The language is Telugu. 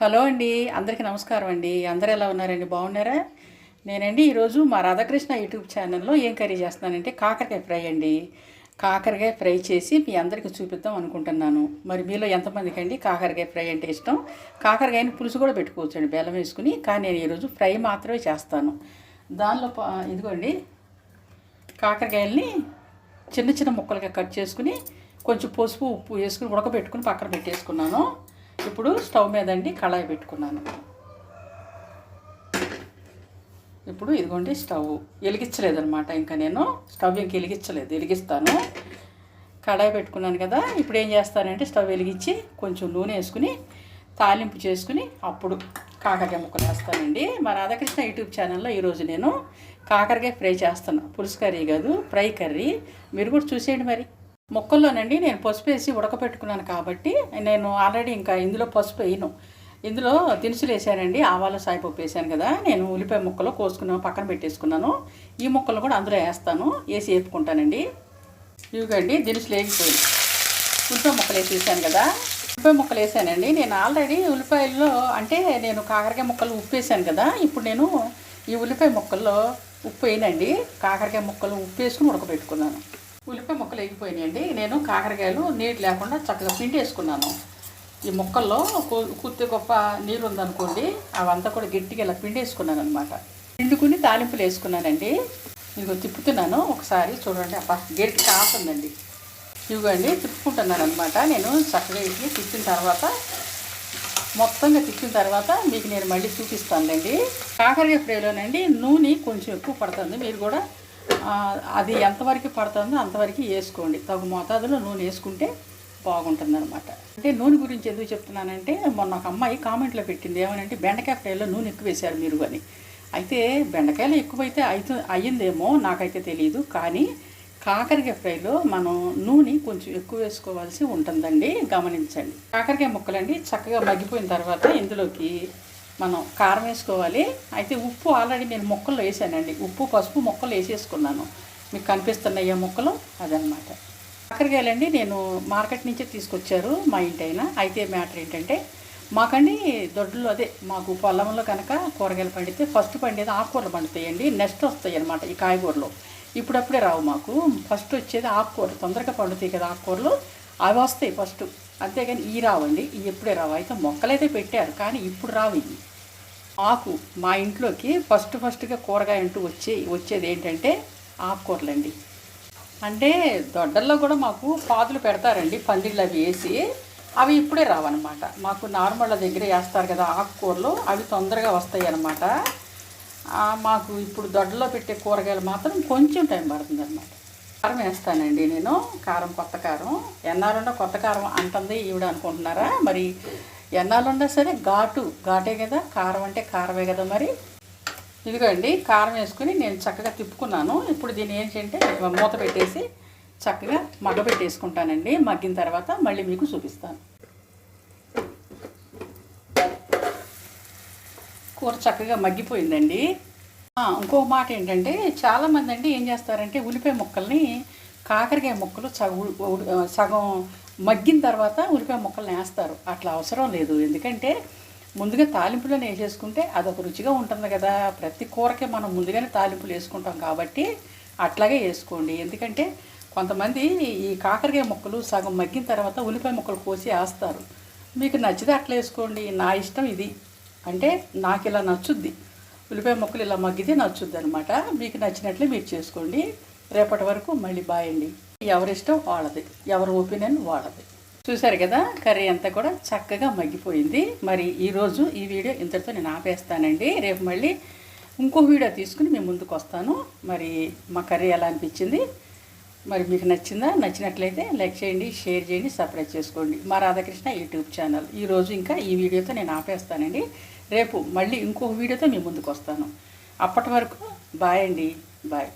హలో అండి అందరికీ నమస్కారం అండి. అందరూ ఎలా ఉన్నారండి? బాగున్నారా? నేనండి ఈరోజు మా రాధాకృష్ణ యూట్యూబ్ ఛానల్లో ఏం కర్రీ చేస్తున్నానంటే కాకరకాయ ఫ్రై అండి. కాకరకాయ ఫ్రై చేసి మీ అందరికీ చూపిద్దాం అనుకుంటున్నాను. మరి మీలో ఎంతమందికి అండి కాకరకాయ ఫ్రై అంటే ఇష్టం? కాకరకాయని పులుసు కూడా పెట్టుకోవచ్చండి బెల్లం వేసుకుని. కానీ నేను ఈరోజు ఫ్రై మాత్రమే చేస్తాను. దానిలో ఇదిగోండి. కాకరకాయల్ని చిన్న చిన్న ముక్కలుగా కట్ చేసుకుని కొంచెం పసుపు ఉప్పు వేసుకుని ఉడకబెట్టుకుని పక్కన పెట్టేసుకున్నాను. ఇప్పుడు స్టవ్ మీద అండి కళాయి పెట్టుకున్నాను. ఇప్పుడు ఇదిగోండి స్టవ్. వెలిగించలేదనమాట ఇంకా నేను స్టవ్ ఇంక వెలిగించలేదు. వెలిగిస్తాను. కడాయి పెట్టుకున్నాను కదా ఇప్పుడు ఏం చేస్తానంటే స్టవ్ వెలిగించి కొంచెం నూనె వేసుకుని తాలింపు చేసుకుని అప్పుడు కాకరకాయ ముక్కలు వేస్తానండి. మా రాధాకృష్ణ యూట్యూబ్ ఛానల్లో ఈరోజు నేను కాకరకాయ ఫ్రై చేస్తాను పులుసు కర్రీ కాదు ఫ్రై కర్రీ. మీరు కూడా చూసేయండి మరి. ముక్కల్లోనండి నేను పసుపు వేసి ఉడకపెట్టుకున్నాను కాబట్టి నేను ఆల్రెడీ ఇంకా ఇందులో పసుపు వేయను. ఇందులో దినుసులు వేసానండి ఆవాలు సాయిపప్పు వేసాను కదా. నేను ఉల్లిపాయ ముక్కలు కోసుకున్నాను పక్కన పెట్టేసుకున్నాను. ఈ ముక్కలు కూడా అందులో వేస్తాను వేసి వేపుకుంటానండి. ఇవిగండి దినుసులు వేగిపోయి ఉల్లిపాయ ముక్కలు వేసేసాను కదా. ఉల్లిపాయ ముక్కలు వేసానండి. నేను ఆల్రెడీ ఉల్లిపాయల్లో అంటే నేను కాకరకాయ ముక్కలు ఉప్పు వేసాను కదా. ఇప్పుడు నేను ఈ ఉల్లిపాయ ముక్కల్లో ఉప్పు వేయనండి. కాకరకాయ ముక్కలు ఉప్పు వేసుకుని ఉడకబెట్టుకున్నాను. ఉల్లిపాయ ముక్కలు ఎగిపోయినాయండి నేను కాకరకాయలు నీరు లేకుండా చక్కగా పిండి వేసుకున్నాను ఈ ముక్కల్లో కుత్తి గొప్ప నీరు ఉందనుకోండి అవంతా కూడా గట్టిగా ఇలా పిండి వేసుకున్నాను అనమాట పిండుకుని తాలింపులు వేసుకున్నానండి. ఇదిగో తిప్పుతున్నాను. ఒకసారి చూడండి అబ్బా గట్టి కాస్తుందండి ఇవ్వండి తిప్పుకుంటున్నాను అనమాట నేను చక్కగా ఇట్లా తిప్పిన తర్వాత మొత్తంగా తిప్పిన తర్వాత మీకు నేను మళ్ళీ చూపిస్తానులేండి. కాకరకాయ ఫ్రైలోనండి నూనె కొంచెం ఎక్కువ పడుతుంది. మీరు కూడా అది ఎంతవరకు పడుతుందో అంతవరకు వేసుకోండి. తగు మోతాదులో నూనె వేసుకుంటే బాగుంటుంది అనమాట అంటే నూనె గురించి ఎందుకు చెప్తున్నానంటే మొన్న ఒక అమ్మాయి కామెంట్లో పెట్టింది ఏమనంటే బెండకాయ ఫ్రైలో నూనె ఎక్కువ వేశారు మీరు అని. అయితే బెండకాయలు ఎక్కువైతే అయితే అయ్యిందేమో నాకైతే తెలియదు కానీ కాకరకాయ ఫ్రైలో మనం నూనె కొంచెం ఎక్కువ వేసుకోవాల్సి ఉంటుందండి గమనించండి. కాకరకాయ ముక్కలండి చక్కగా మగ్గిపోయిన తర్వాత ఇందులోకి మనం కారం వేసుకోవాలి. అయితే ఉప్పు ఆల్రెడీ నేను ముక్కలు వేసానండి. ఉప్పు పసుపు ముక్కలు వేసేసుకున్నాను. మీకు కనిపిస్తున్నాయి ఆ ముక్కలు? అదనమాట కాకరకాయలండి నేను మార్కెట్ నుంచే తీసుకొచ్చారు మా ఇంటి అయితే మ్యాటర్ ఏంటంటే మాకండి దొడ్లు అదే మాకు పొలంలో కనుక కూరగాయలు పండితే ఫస్ట్ పండేది ఆకుకూరలు పండుతాయండి. నెక్స్ట్ వస్తాయి అనమాట ఈ కాయగూరలు. ఇప్పుడప్పుడే రావు మాకు. ఫస్ట్ వచ్చేది ఆకుకూరలు. తొందరగా పండుతాయి కదా ఆకుకూరలు. అవి వస్తాయి ఫస్ట్. అంతేగాని ఈ రావండి. ఇవి ఎప్పుడే రావు. అయితే మొక్కలైతే పెట్టారు. కానీ ఇప్పుడు రావు ఇవి. ఆకు మా ఇంట్లోకి ఫస్ట్ ఫస్ట్గా కూరగాయ అంటూ వచ్చే వచ్చేది ఏంటంటే ఆకుకూరలండి. అంటే దొడ్డల్లో కూడా మాకు పాదులు పెడతారండి పందిళ్ళు అవి వేసి. అవి ఇప్పుడే రావన్నమాట. మాకు నార్మల్ దగ్గర వేస్తారు కదా ఆకుకూరలు అవి తొందరగా వస్తాయి అన్నమాట మాకు ఇప్పుడు దొడ్డలో పెట్టే కూరగాయలు మాత్రం కొంచెం టైం పడుతుంది అనమాట కారం వేస్తానండి నేను కారం కొత్త కారం. ఎన్నాళ్ళున్నా కొత్త కారం అంటుంది ఈవిడ అనుకుంటున్నారా? మరి ఎన్నాళ్ళున్నా సరే ఘాటు ఘాటే కదా కారం అంటే కారమే కదా మరి. ఇదిగోండి కారం వేసుకుని నేను చక్కగా తిప్పుకున్నాను. ఇప్పుడు దీన్ని ఏంటంటే మూత పెట్టేసి చక్కగా మగ్గబెట్టేసుకుంటానండి మగ్గిన తర్వాత మళ్ళీ మీకు చూపిస్తాను. కూర చక్కగా మగ్గిపోయిందండి. ఇంకో మాట ఏంటంటే చాలామంది అండి ఏం చేస్తారంటే ఉల్లిపాయ ముక్కల్ని కాకరకాయ ముక్కలు సగం సగం మగ్గిన తర్వాత ఉల్లిపాయ ముక్కల్ని వేస్తారు. అట్లా అవసరం లేదు. ఎందుకంటే ముందుగా తాలింపులను వేసేసుకుంటే అదొక రుచిగా ఉంటుంది కదా. ప్రతి కూరకి మనం ముందుగానే తాలింపులు వేసుకుంటాం కాబట్టి అట్లాగే వేసుకోండి. ఎందుకంటే కొంతమంది ఈ కాకరకాయ ముక్కలు సగం మగ్గిన తర్వాత ఉల్లిపాయ ముక్కలు కోసి వేస్తారు. మీకు నచ్చితే అట్లా వేసుకోండి. నా ఇష్టం ఇది. అంటే నాకు ఇలా నచ్చుద్ది. ఉల్లిపాయ ముక్కలు ఇలా మగ్గితే నచ్చుద్ది అనమాట మీకు నచ్చినట్లే మీరు చేసుకోండి. రేపటి వరకు మళ్ళీ బాయండి ఎవరిష్టం వాళ్ళది ఎవరి ఒపీనియన్ వాళ్ళది. చూసారు కదా కర్రీ అంతా కూడా చక్కగా మగ్గిపోయింది. మరి ఈరోజు ఈ వీడియో ఇంతటితో నేను ఆపేస్తానండి. రేపు మళ్ళీ ఇంకో వీడియో తీసుకుని మేము ముందుకు వస్తాను. మరి మా కర్రీ ఎలా అనిపించింది? మరి మీకు నచ్చిందా? నచ్చినట్లయితే లైక్ చేయండి షేర్ చేయండి సబ్స్క్రైబ్ చేసుకోండి. మా రాధాకృష్ణ యూట్యూబ్ ఛానల్. ఈరోజు ఇంకా ఈ వీడియోతో నేను ఆపేస్తానండి. రేపు మళ్ళీ ఇంకో వీడియోతో మీ ముందుకు వస్తాను. అప్పటి వరకు బాయ్ అండి. బాయ్.